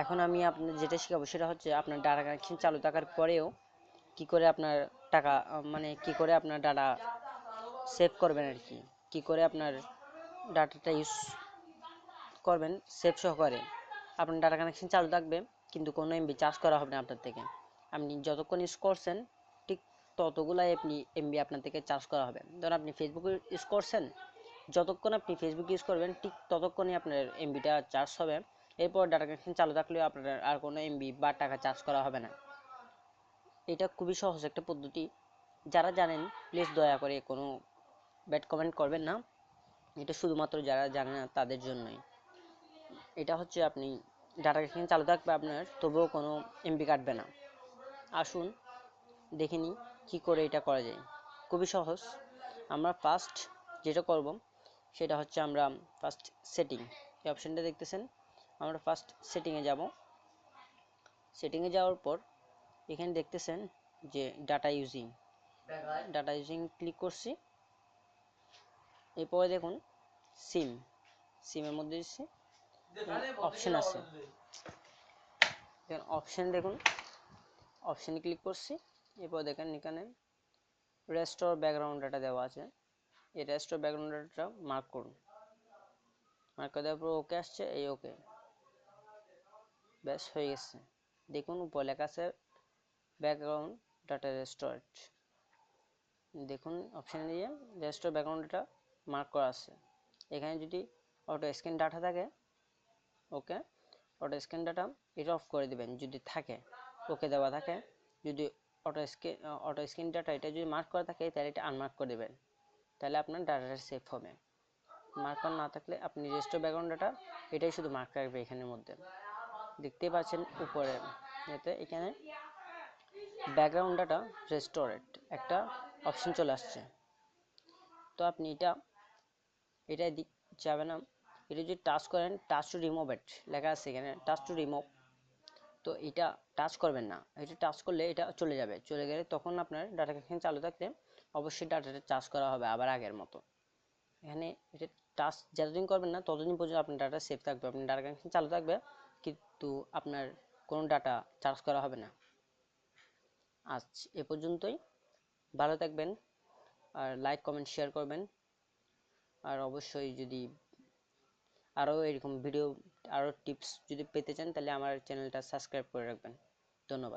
এখন আমি আপনার যেটা শেখাবো সেটা হচ্ছে আপনার ডাটা কানেকশন চালু থাকার পরেও কি করে আপনার টাকা মানে কি করে আপনার ডাটা সেভ করবেন আর কি কি করে আপনার ডাটাটা ইউজ করবেন সেভ সহকারে। আপনার ডাটা কানেকশন চালু থাকবে, কিন্তু কোনো এমবি চার্জ করা হবে না আপনার থেকে। আপনি যতক্ষণ ইউজ করছেন, ঠিক ততগুলাই আপনি এমবি আপনার থেকে চার্জ করা হবে। ধরুন আপনি ফেসবুক ইউজ করছেন, যতক্ষণ আপনি ফেসবুক ইউজ করবেন, ঠিক ততক্ষণই আপনার এমবিটা চার্জ হবে। এরপর ডাটা কানেকশন চালু থাকলেও আপনার আর কোনো এমবি বা টাকা চার্জ করা হবে না। এটা খুবই সহজ একটা পদ্ধতি। যারা জানেন প্লিজ দয়া করে কোনো ব্যাড কমেন্ট করবেন না। এটা শুধুমাত্র যারা জানে না, তাদের জন্যই। এটা হচ্ছে আপনি ডাটা কানেকশন চালু থাকবে আপনার, তবুও কোনো এমবি কাটবে না। আসুন, দেখে নিই কী করে এটা করা যায়। খুবই সহজ। আমরা ফার্স্ট যেটা করব, সেটা হচ্ছে আমরা ফার্স্ট সেটিং এই অপশানটা দেখতেছেন? আমরা ফার্স্ট সেটিংয়ে যাব। সেটিংয়ে যাওয়ার পর এখানে দেখতেছেন যে data using data using click করছি। এরপরে দেখুন সিম সিমের মধ্যে দিচ্ছি অপশন আছে। অপশন দেখুন। অপশনে ক্লিক করছি। এরপর দেখেন এখানে রেস্টোর ব্যাকগ্রাউন্ড ডাটা দেওয়া আছে। এই রেস্টোর ব্যাকগ্রাউন্ড ডাটাটা মার্ক করুন। মার্ক করে দেওয়ার পর ওকে আসছে, এই ওকে ব্যাস, হয়ে গেছে। দেখুন উপরে লেখা আছে ব্যাকগ্রাউন্ড ডাটা রেস্টোরেড দেখুন অপশানে দিয়ে রেস্টোর ব্যাকগ্রাউন্ড ডাটা মার্ক করা আছে। এখানে যদি অটো স্ক্যান ডাটা থাকে ওকে অটো স্ক্যান ডাটা এটা অফ করে দিবেন, যদি থাকে ওকে দেওয়া থাকে। যদি auto scan auto scan data এটা যদি মার্ক করা থাকে, তাহলে এটা আনমার্ক করে দেবেন। তাহলে আপনার ডাটাটা সেভ হবে। মার্ক না থাকলে আপনি রেস্টোর ব্যাকগ্রাউন্ড ডাটা এটাই শুধু মার্ক রাখবে এখানের মধ্যে। দেখতেই পাচ্ছেন উপরে। এতে এখানে ব্যাকগ্রাউন্ড ডাটা রেস্টোরেট একটা অপশন চলে আসছে। তো আপনি এটা এটা যাবে না। এটা যদি টাচ করেন টাচ টু রিমুভ ইট লেখা আছে এখানে টাচ টু রিমুভ তো এটা টাচ করবেন না। এটা টাচ করলে এটা চলে যাবে। চলে গেলে তখন আপনার ডাটা কানেকশন চালু থাকলে অবশ্যই ডাটাটা চার্জ করা হবে আবার আগের মতো। এখানে এটা টাচ যতদিন করবেন না, ততদিন পর্যন্ত আপনার ডাটা সেভ থাকবে। আপনার ডাটা কানেকশন চালু থাকবে কিন্তু আপনার কোনো ডাটা চার্জ করা হবে না। আজ এ পর্যন্তই। ভালো থাকবেন আর লাইক কমেন্ট শেয়ার করবেন। আর অবশ্যই যদি আরও এরকম ভিডিও আরও টিপস যদি পেতে চান, তাহলে আমার চ্যানেলটা সাবস্ক্রাইব করে রাখবেন। ধন্যবাদ।